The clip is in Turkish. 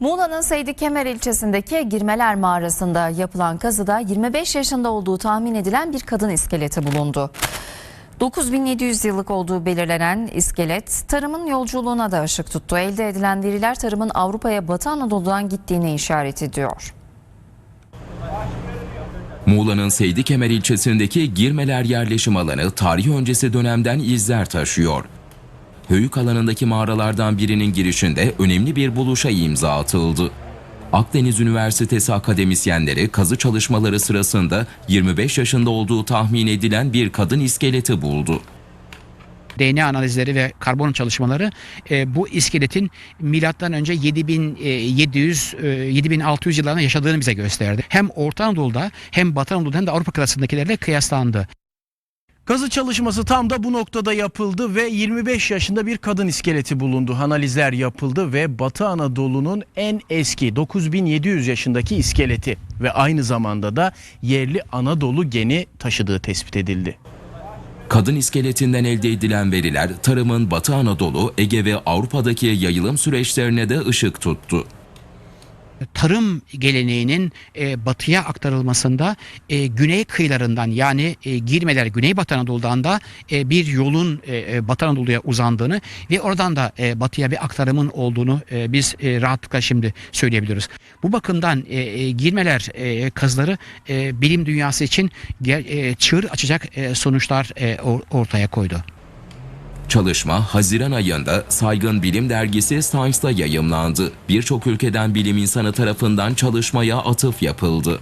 Muğla'nın Seydi Kemer ilçesindeki Girmeler Mağarası'nda yapılan kazıda 25 yaşında olduğu tahmin edilen bir kadın iskeleti bulundu. 9700 yıllık olduğu belirlenen iskelet tarımın yolculuğuna da ışık tuttu. Elde edilen veriler tarımın Avrupa'ya Batı Anadolu'dan gittiğine işaret ediyor. Muğla'nın Seydi Kemer ilçesindeki Girmeler yerleşim alanı tarih öncesi dönemden izler taşıyor. Höyük alanındaki mağaralardan birinin girişinde önemli bir buluşa imza atıldı. Akdeniz Üniversitesi akademisyenleri kazı çalışmaları sırasında 25 yaşında olduğu tahmin edilen bir kadın iskeleti buldu. DNA analizleri ve karbon çalışmaları e, bu iskeletin milattan önce 7700 e, 7600 yıllarında yaşadığını bize gösterdi. Hem Orta Anadolu'da hem Batı Anadolu'da hem de Avrupa kıtasındakilerle kıyaslandı. Kazı çalışması tam da bu noktada yapıldı ve 25 yaşında bir kadın iskeleti bulundu. Analizler yapıldı ve Batı Anadolu'nun en eski 9700 yaşındaki iskeleti ve aynı zamanda da yerli Anadolu geni taşıdığı tespit edildi. Kadın iskeletinden elde edilen veriler tarımın Batı Anadolu, Ege ve Avrupa'daki yayılım süreçlerine de ışık tuttu. Tarım geleneğinin e, batıya aktarılmasında e, güney kıyılarından yani e, girmeler Güneybatı Anadolu'dan da e, bir yolun e, e, Batı Anadolu'ya uzandığını ve oradan da e, batıya bir aktarımın olduğunu e, biz e, rahatlıkla şimdi söyleyebiliyoruz. Bu bakımdan e, e, girmeler e, kazıları e, bilim dünyası için e, çığır açacak e, sonuçlar e, or- ortaya koydu. Çalışma Haziran ayında saygın bilim dergisi Science'da yayımlandı. Birçok ülkeden bilim insanı tarafından çalışmaya atıf yapıldı.